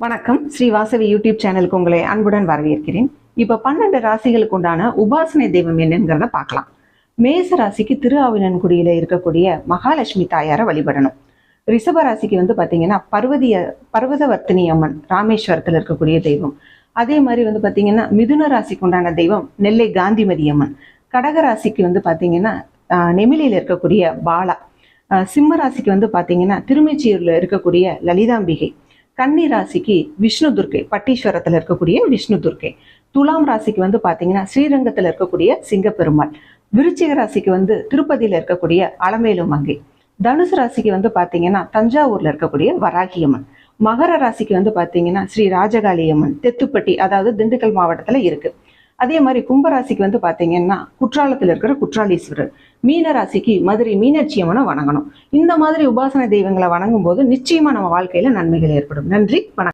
வணக்கம். ஸ்ரீ வாசவி யூடியூப் சேனலுக்கு உங்களை அன்புடன் வரவேற்கிறேன். இப்ப பன்னெண்டு ராசிகளுக்கு உண்டான உபாசனை தெய்வம் என்னங்கிறத பார்க்கலாம். மேச ராசிக்கு திருஆவினன்குடியில இருக்கக்கூடிய மகாலட்சுமி தாயாரை வழிபடணும். ரிஷப ராசிக்கு வந்து பாத்தீங்கன்னா பர்வதிய பர்வதவர்த்தினி அம்மன் ராமேஸ்வரத்தில் இருக்கக்கூடிய தெய்வம். அதே மாதிரி வந்து பாத்தீங்கன்னா மிதுன ராசிக்கு உண்டான தெய்வம் நெல்லை காந்திமதி அம்மன். கடக ராசிக்கு வந்து பாத்தீங்கன்னா ஆஹ், நெமிலியில் இருக்கக்கூடிய பாலா. சிம்ம ராசிக்கு வந்து பாத்தீங்கன்னா திருமெச்சியூர்ல இருக்கக்கூடிய லலிதாம்பிகை. கன்னி ராசிக்கு விஷ்ணு துர்க்கை பட்டீஸ்வரத்தில் இருக்கக்கூடிய விஷ்ணு துர்க்கை. துலாம் ராசிக்கு வந்து பாத்தீங்கன்னா ஸ்ரீரங்கத்தில் இருக்கக்கூடிய சிங்கப்பெருமாள். விருச்சிக ராசிக்கு வந்து திருப்பதியில இருக்கக்கூடிய அலமேலு மங்கை. தனுசு ராசிக்கு வந்து பாத்தீங்கன்னா தஞ்சாவூர்ல இருக்கக்கூடிய வராகியம்மன் மகர ராசிக்கு வந்து பாத்தீங்கன்னா ஸ்ரீ ராஜகாளியம்மன் தெத்துப்பட்டி அதாவது திண்டுக்கல் மாவட்டத்துல இருக்கு. அதே மாதிரி கும்பராசிக்கு வந்து பாத்தீங்கன்னா குற்றாலத்தில் இருக்கிற குற்றாலீஸ்வரர். மீன ராசிக்கு மதுரை மீனாட்சி அம்மனை வணங்கணும். இந்த மாதிரி உபாசன தெய்வங்களை வணங்கும் போது நிச்சயமா நம்ம வாழ்க்கையில நன்மைகள் ஏற்படும். நன்றி வணக்கம்.